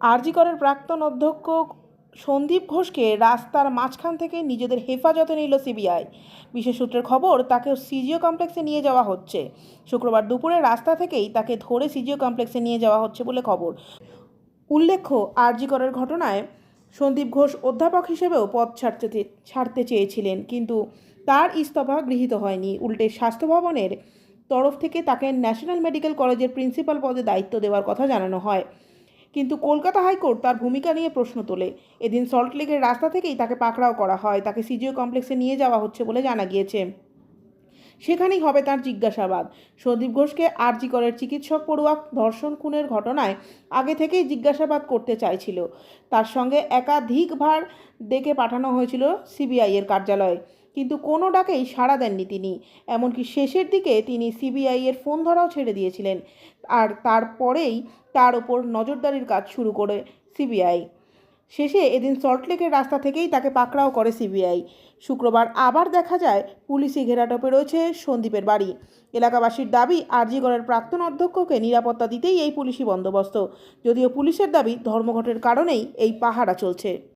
আরজিকরের প্রাক্তন অধ্যক্ষ সন্দীপ ঘোষকে রাস্তার মাঝখান থেকে নিজেদের হেফাজতে নিল সিবিআই। বিশেষ সূত্রের খবর, তাকে সিজিও কমপ্লেক্সে নিয়ে যাওয়া হচ্ছে। শুক্রবার দুপুরে রাস্তা থেকেই তাকে ধরে সিজিও কমপ্লেক্সে নিয়ে যাওয়া হচ্ছে বলে খবর। উল্লেখ্য আরজিকরের ঘটনায় সন্দীপ ঘোষ অধ্যাপক হিসেবেও পদ ছাড়তে ছাড়তে চেয়েছিলেন, কিন্তু তার ইস্তফা গৃহীত হয়নি। উল্টে স্বাস্থ্য ভবনের তরফ থেকে তাকে ন্যাশনাল মেডিকেল কলেজের প্রিন্সিপাল পদে দায়িত্ব দেওয়ার কথা জানানো হয়। কিন্তু কলকাতা হাইকোর্ট তার ভূমিকা নিয়ে প্রশ্ন তোলে। এদিন সল্টলেকের রাস্তা থেকেই তাকে পাকড়াও করা হয়। তাকে সিজিও কমপ্লেক্সে নিয়ে যাওয়া হচ্ছে বলে জানা গিয়েছে। সেখানেই হবে তার জিজ্ঞাসাবাদ। সন্দীপ ঘোষকে আরজি করের চিকিৎসক পড়ুয়া ধর্ষণ খুনের ঘটনায় আগে থেকেই জিজ্ঞাসাবাদ করতে চাইছিল। তার সঙ্গে একাধিকবার ডেকে পাঠানো হয়েছিল সিবিআইয়ের কার্যালয়ে। কিন্তু কোনো ডাকেই সাড়া দেননি তিনি। এমনকি শেষের দিকে তিনি সিবিআইয়ের ফোন ধরাও ছেড়ে দিয়েছিলেন। আর তারপরেই তার ওপর নজরদারির কাজ শুরু করে সিবিআই। শেষে এদিন সল্টলেকের রাস্তা থেকেই তাকে পাকড়াও করে সিবিআই। শুক্রবার আবার দেখা যায়, পুলিশি ঘেরাটোপে রয়েছে সন্দীপের বাড়ি। এলাকাবাসীর দাবি, আরজিগড়ের প্রাক্তন অধ্যক্ষকে নিরাপত্তা দিতেই এই পুলিশি বন্দোবস্ত। যদিও পুলিশের দাবি, ধর্মঘটের কারণেই এই পাহারা চলছে।